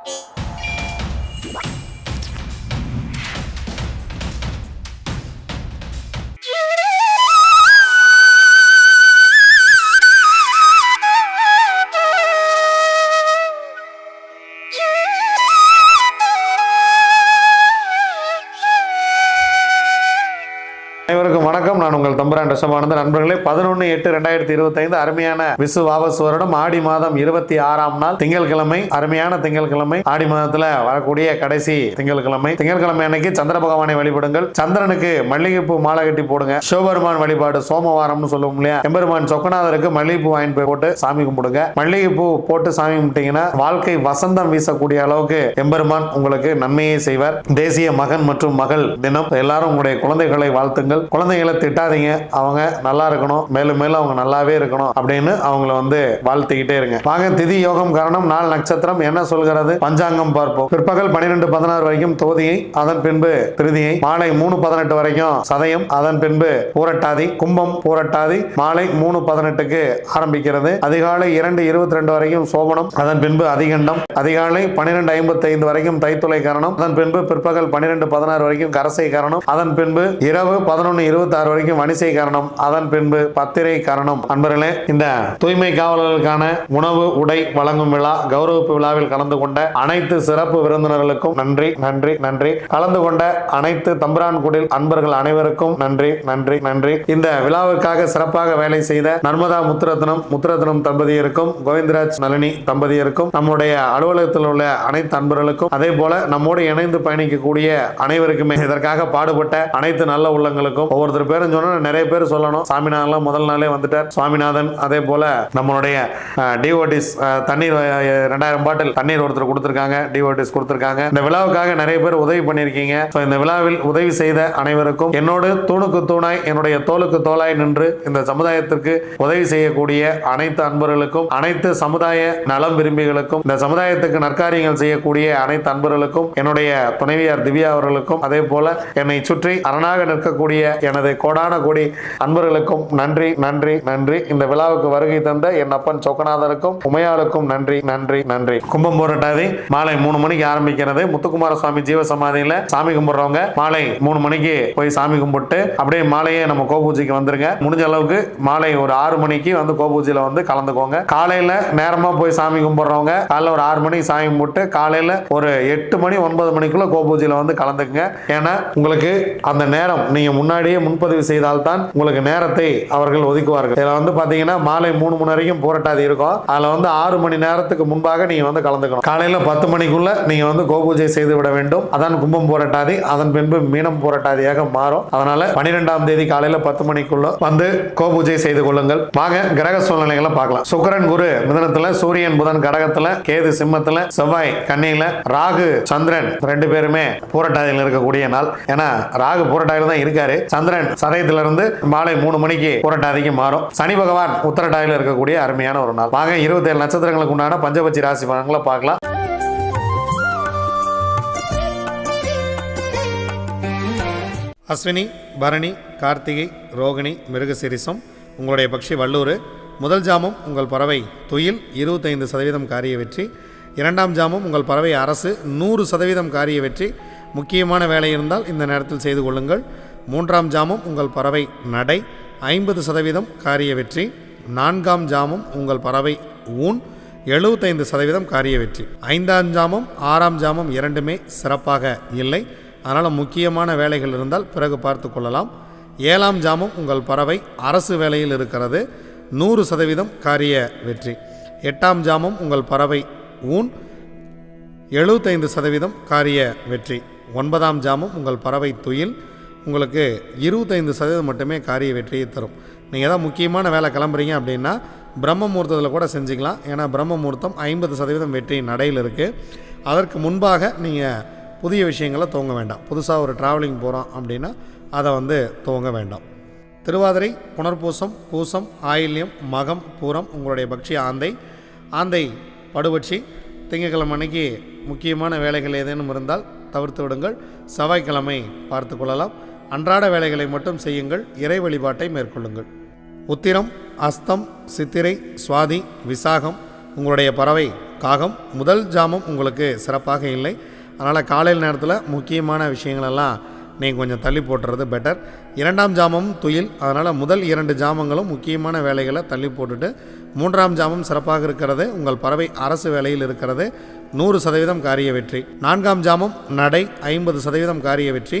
அனைவருக்கும் வணக்கம். நான் உங்கள் தம்புரான் ரசமானந்த நண்பர்களே பதினொன்று எட்டு ரெண்டாயிரத்தி இருபத்தைந்து அருமையான விசு வாபஸ் வருடம். ஆடி மாதம் இருபத்தி ஆறாம் நாள் திங்கட்கிழமை அருமையான திங்கட்கிழமை. ஆடி மாதத்துல வரக்கூடிய கடைசி திங்கட்கிழமை. திங்கட்கிழமை அன்னைக்கு சந்திர பகவானை வழிபடுங்கள். சந்திரனுக்கு மல்லிகைப்பூ மாலை கட்டி போடுங்க. சிவபெருமான் வழிபாடு சோமவாரம்னு சொல்லுவோம் இல்லையா? எம்பெருமான் சொக்கநாதருக்கு மல்லிகைப்பூ வாங்கி போய் போட்டு சாமி கும்பிடுங்க. மல்லிகைப்பூ போட்டு சாமி கும்பிட்டீங்கன்னா வாழ்க்கை வசந்தம் வீசக்கூடிய அளவுக்கு எம்பெருமான் உங்களுக்கு நன்மையை செய்வார். தேசிய மகன் மற்றும் மகள் தினம். எல்லாரும் உங்களுடைய குழந்தைகளை வாழ்த்துங்கள். குழந்தைகளை திட்டாதீங்க. அவங்க நல்லா இருக்கணும். மேலும் மேலும் அவங்க நல்லாவே இருக்கணும் அப்படின்னு அவங்கள வந்து வாழ்த்திக்கிட்டே இருங்க. வாங்க திதி யோகம் காரணம் நாலு நட்சத்திரம் என்ன சொல்கிறது? பஞ்சாங்கம் பார்ப்போம். பிற்பகல் பன்னிரெண்டு பதினாறு வரைக்கும் தோதியை அதன் பின்பு திருதியை மாலை மூணு பதினெட்டு வரைக்கும் சதயம் அதன் பின்பு பூரட்டாதி. கும்பம் பூரட்டாதி. மாலை மூணு பதினெட்டுக்கு ஆரம்பிக்கிறது. அதிகாலை இரண்டு இருபத்தி ரெண்டு வரைக்கும் சோபனம் அதன் பின்பு அதிகண்டம். அதிகாலை பன்னிரெண்டு ஐம்பத்தி ஐந்து வரைக்கும் தைத்துளை கரணம் அதன் பின்பு பிற்பகல் பன்னிரெண்டு பதினாறு வரைக்கும் கரசை காரணம் அதன் பின்பு இரவு பதினொன்று இருபத்தி ஆறு வரைக்கும் வணிசை கரணம் அதன் பின்பு பத்திரை கரணம். அன்பர்களே இந்த தூய்மை காவலர்களுக்கான உணவு உடை வழங்கும் விழா கௌரவிப்பு விழாவில் கலந்து கொண்ட அனைத்து சிறப்பு விருந்தினர்களுக்கும் நன்றி நன்றி நன்றி. கலந்து கொண்ட அனைத்து தம்புரான்குடில் அன்பர்கள் அனைவருக்கும் நன்றி நன்றி நன்றி. இந்த விழாவுக்காக சிறப்பாக வேலை செய்த நர்மதா முத்துரத்னம் முத்துரத்னம் தம்பதியருக்கும் கோவிந்தராஜ் நளினி தம்பதியருக்கும் நம்முடைய அலுவலகத்தில் உள்ள அனைத்து அன்பர்களுக்கும் அதே போல நம்மோடு இணைந்து பயணிக்கக்கூடிய அனைவருக்குமே இதற்காக பாடுபட்ட அனைத்து நல்ல உள்ளங்களுக்கும் ஒவ்வொருத்தருக்கும் பேரும் சொன்னா நிறைய பேர் சொல்லணும். சாமிநாதன் முதல் நாளே வந்துட்டார். சுவாமிநாதன் அதே போல நம்மளுடைய டிஓடிஸ் தண்ணீர் ரெண்டாயிரம் பாட்டில் தண்ணீர் ஒருத்தர் கொடுத்துருக்காங்க. டிஓடிஸ் கொடுத்துருக்காங்க. இந்த விழாவுக்காக நிறைய பேர் உதவி பண்ணியிருக்கீங்க. ஸோ இந்த விழாவில் உதவி செய்த அனைவருக்கும் என்னோடு தூணுக்கு தூணாய் என்னுடைய தோலுக்கு தோலாய் நின்று இந்த சமுதாயத்திற்கு உதவி செய்யக்கூடிய அனைத்து அன்பர்களுக்கும் அனைத்து சமுதாய நலம் விரும்பிகளுக்கும் இந்த சமுதாயத்துக்கு நற்காரியங்கள் செய்யக்கூடிய அனைத்து அன்பர்களுக்கும் என்னுடைய துணைவியார் திவ்யா அவர்களுக்கும் அதே போல என்னை சுற்றி அரணாக நிற்கக்கூடிய எனது கோடான கோடி அன்பர்களுக்கும் நன்றி நன்றி நன்றி. இந்த விழாவுக்கு வருகை தந்த என் அப்பன் சொக்கநாதருக்கும் உமையாளுக்கும் நன்றி நன்றி நன்றி. கும்பம் போராட்டாதி மாலை மூணு மணிக்கு ஆரம்பிக்கிறது. முத்துக்குமார சுவாமி ஜீவ சமாதியில சாமி கும்பிடுறவங்க மாலை மூணு மணிக்கு போய் சாமி கும்பிட்டு அப்படியே மாலையே நம்ம கோபூஜைக்கு வந்துருங்க. முடிஞ்ச அளவுக்கு மாலை ஒரு ஆறு மணிக்கு வந்து கோபூஜையில வந்து கலந்துக்கோங்க. காலையில நேரமா போய் சாமி கும்பிடுறவங்க காலைல ஒரு ஆறு மணிக்கு சாமி கும்பிட்டு காலையில ஒரு எட்டு மணி ஒன்பது மணிக்குள்ள கோபூஜையில வந்து கலந்துக்குங்க. ஏன்னா உங்களுக்கு அந்த நேரம் நீங்க முன்னாடியே முன்பதிவு செய்தால்தான் உங்களுக்கு நேரத்தை அவர்கள் ஒதுக்குவார்கள். இதில் வந்து பார்த்தீங்கன்னா மாலை மூணு மணி வரைக்கும் போராட்டாதி இருக்கும். அதில் வந்து ஆறு மணி நேரத்துக்கு முன்பாக நீங்கள் வந்து கலந்துக்கணும். காலையில் பத்து மணிக்குள்ள நீங்கள் வந்து கோபூஜை செய்து விட வேண்டும். அதான் கும்பம் போராட்டாதி அதன் பின்பு மீனம் போராட்டாதியாக மாறும். அதனால பனிரெண்டாம் தேதி காலையில் பத்து மணிக்குள்ள வந்து கோபூஜை செய்து கொள்ளுங்கள். வாங்க கிரக சூழ்நிலைகளை பார்க்கலாம். சுக்கரன் குரு மிதனத்துல சூரியன் புதன் கடகத்துல கேது சிம்மத்துல செவ்வாய் கன்னியில ராகு சந்திரன் ரெண்டு பேருமே போராட்டாதியில் இருக்கக்கூடிய நாள். ஏன்னா ராகு போராட்டாதியில் தான் இருக்காரு. சந்திரன் சதயத்துல இருந்து மாலை மூணு மணிக்கு புரட்டாதிக்கு மாறும். சனி பகவான் உத்தரட்டாதியில் இருக்கக்கூடிய அருமையான ஒரு நாள். வாங்க இருபத்தேழு நட்சத்திரங்களுக்கு உண்டான பஞ்சபட்சி ராசி பலன்களை பார்க்கலாம். அஸ்வினி பரணி கார்த்திகை ரோகிணி மிருகசிரிசம் உங்களுடைய பக்ஷி வல்லூர் முதல் ஜாமம் உங்கள் பறவை துயில் இருபத்தைந்து சதவீதம் காரிய வெற்றி. இரண்டாம் ஜாமம் உங்கள் பறவை அரசு நூறு சதவீதம் காரிய வெற்றி. முக்கியமான வேலை இருந்தால் இந்த நேரத்தில் செய்து கொள்ளுங்கள். மூன்றாம் ஜாமம் உங்கள் பறவை நடை ஐம்பது சதவீதம் காரிய வெற்றி. நான்காம் ஜாமம் உங்கள் பறவை ஊன் எழுபத்தைந்து சதவீதம் காரிய வெற்றி. ஐந்தாம் ஜாமம் ஆறாம் ஜாமம் இரண்டுமே சிறப்பாக இல்லை. அதனால் முக்கியமான வேலைகள் இருந்தால் பிறகு பார்த்து கொள்ளலாம். ஏழாம் ஜாமம் உங்கள் பறவை அரசு வேலையில் இருக்கிறது நூறு சதவீதம் காரிய வெற்றி. எட்டாம் ஜாமம் உங்கள் பறவை ஊன் எழுபத்தைந்து சதவீதம் காரிய வெற்றி. ஒன்பதாம் ஜாமம் உங்கள் பறவை துயில் உங்களுக்கு இருபத்தைந்து சதவீதம் மட்டுமே காரிய வெற்றியை தரும். நீங்கள் ஏதாவது முக்கியமான வேலை கிளம்புறீங்க அப்படின்னா பிரம்ம முகூர்த்தத்தில் கூட செஞ்சுக்கலாம். ஏன்னா பிரம்ம முகூர்த்தம் ஐம்பது சதவீதம் வெற்றி நடையில் இருக்குது அதற்கு முன்பாக நீங்கள் புதிய விஷயங்களை துவங்க வேண்டாம். புதுசாக ஒரு ட்ராவலிங் போகிறோம் அப்படின்னா அதை வந்து துவங்க வேண்டாம். திருவாதிரை புனர்பூசம் பூசம் ஆயில்யம் மகம் பூரம் உங்களுடைய பக்ஷி ஆந்தை. ஆந்தை படுபட்சி திங்கட்கிழமை அன்னைக்கு முக்கியமான வேலைகள் ஏதேனும் இருந்தால் தவிர்த்து விடுங்கள். செவ்வாய்க்கிழமை பார்த்து கொள்ளலாம். அன்றாட வேலைகளை மட்டும் செய்யுங்கள். இறை வழிபாட்டை மேற்கொள்ளுங்கள். உத்திரம் அஸ்தம் சித்திரை சுவாதி விசாகம் உங்களுடைய பறவை காகம் முதல் ஜாமம் உங்களுக்கு சிறப்பாக இல்லை. அதனால் காலையில் நேரத்தில் முக்கியமான விஷயங்களெல்லாம் நீங்கள் கொஞ்சம் தள்ளி போட்டுறது பெட்டர் இரண்டாம் ஜாமம் துயில் அதனால் முதல் இரண்டு ஜாமங்களும் முக்கியமான வேலைகளை தள்ளி போட்டுட்டு மூன்றாம் ஜாமம் சிறப்பாக இருக்கிறது. உங்கள் பறவை அரசு வேலையில் இருக்கிறது. நூறு சதவீதம் காரிய வெற்றி. நான்காம் ஜாமம் நடை ஐம்பது சதவீதம் காரிய வெற்றி.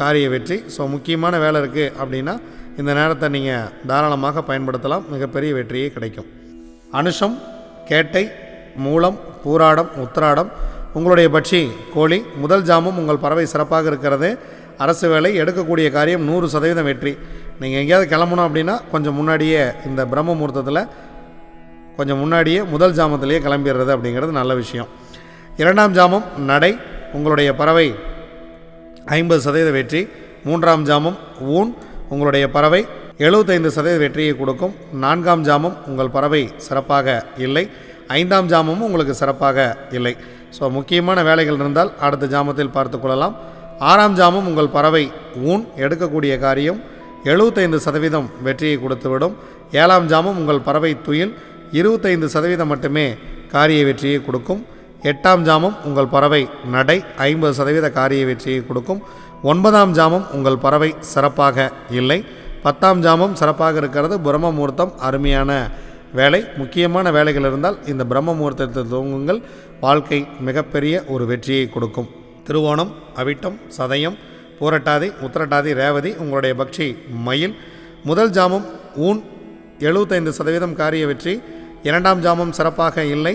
காரிய வெற்றி. ஸோ முக்கியமான வேலை இருக்குது அப்படின்னா இந்த நேரத்தை நீங்கள் தாராளமாக பயன்படுத்தலாம். மிகப்பெரிய வெற்றியே கிடைக்கும். அனுஷம் கேட்டை மூலம் பூராடம் உத்திராடம் உங்களுடைய பட்சி கோழி முதல் ஜாமம் உங்கள் பறவை சிறப்பாக இருக்கிறது. அரசு வேலை எடுக்கக்கூடிய காரியம் நூறு சதவீதம் வெற்றி. நீங்கள் எங்கேயாவது கிளம்பணும் அப்படின்னா கொஞ்சம் முன்னாடியே இந்த பிரம்ம முகூர்த்தத்தில் கொஞ்சம் முன்னாடியே முதல் ஜாமத்திலேயே கிளம்பிடுறது அப்படிங்கிறது நல்ல விஷயம். இரண்டாம் ஜாமம் நடை. உங்களுடைய பறவை ஐம்பது சதவீத வெற்றி மூன்றாம் ஜாமம் ஊன் உங்களுடைய பறவை எழுபத்தைந்து சதவீத வெற்றியை கொடுக்கும். நான்காம் ஜாமம் உங்கள் பறவை சிறப்பாக இல்லை. ஐந்தாம் ஜாமமும் உங்களுக்கு சிறப்பாக இல்லை. ஸோ முக்கியமான வேலைகள் இருந்தால் அடுத்த ஜாமத்தில் பார்த்து கொள்ளலாம். ஆறாம் ஜாமம் உங்கள் பறவை ஊன் எடுக்கக்கூடிய காரியம் எழுபத்தைந்து சதவீதம் வெற்றியை கொடுத்துவிடும். ஏழாம் ஜாமம் உங்கள் பறவை துயில் இருபத்தைந்து சதவீதம் மட்டுமே காரிய வெற்றியை கொடுக்கும். எட்டாம் ஜாமம் உங்கள் பறவை நடை ஐம்பது சதவீத காரிய வெற்றியை கொடுக்கும். ஒன்பதாம் ஜாமம் உங்கள் பறவை சிறப்பாக இல்லை. பத்தாம் ஜாமம் சிறப்பாக இருக்கிறது. பிரம்ம முகூர்த்தம் அருமையான வேலை. முக்கியமான வேலைகள் இருந்தால் இந்த பிரம்ம முகூர்த்தத்தில் துவங்குங்கள் வாழ்க்கை மிகப்பெரிய ஒரு வெற்றியை கொடுக்கும். திருவோணம் அவிட்டம் சதயம் பூரட்டாதி உத்திரட்டாதி ரேவதி உங்களுடைய பக்ஷி மயில். முதல் ஜாமம் ஊன் எழுபத்தைந்து சதவீதம் காரிய வெற்றி. இரண்டாம் ஜாமம் சிறப்பாக இல்லை.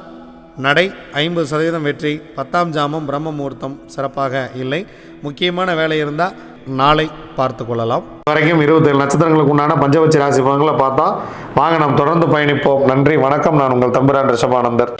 நடை ஐம்பது சதவீதம் வெற்றி பத்தாம் ஜாமம் பிரம்ம முகூர்த்தம் சிறப்பாக இல்லை. முக்கியமான வேலை இருந்தால் நாளை பார்த்து கொள்ளலாம். வரைக்கும் இருபத்தேழு நட்சத்திரங்களுக்கு உண்டான பஞ்சபட்ச ராசி பலன்களை பார்த்தா வாங்க நாம் தொடர்ந்து பயணிப்போம். நன்றி வணக்கம். நான் உங்கள் தம்பிரான் ரிஷபானந்தர்.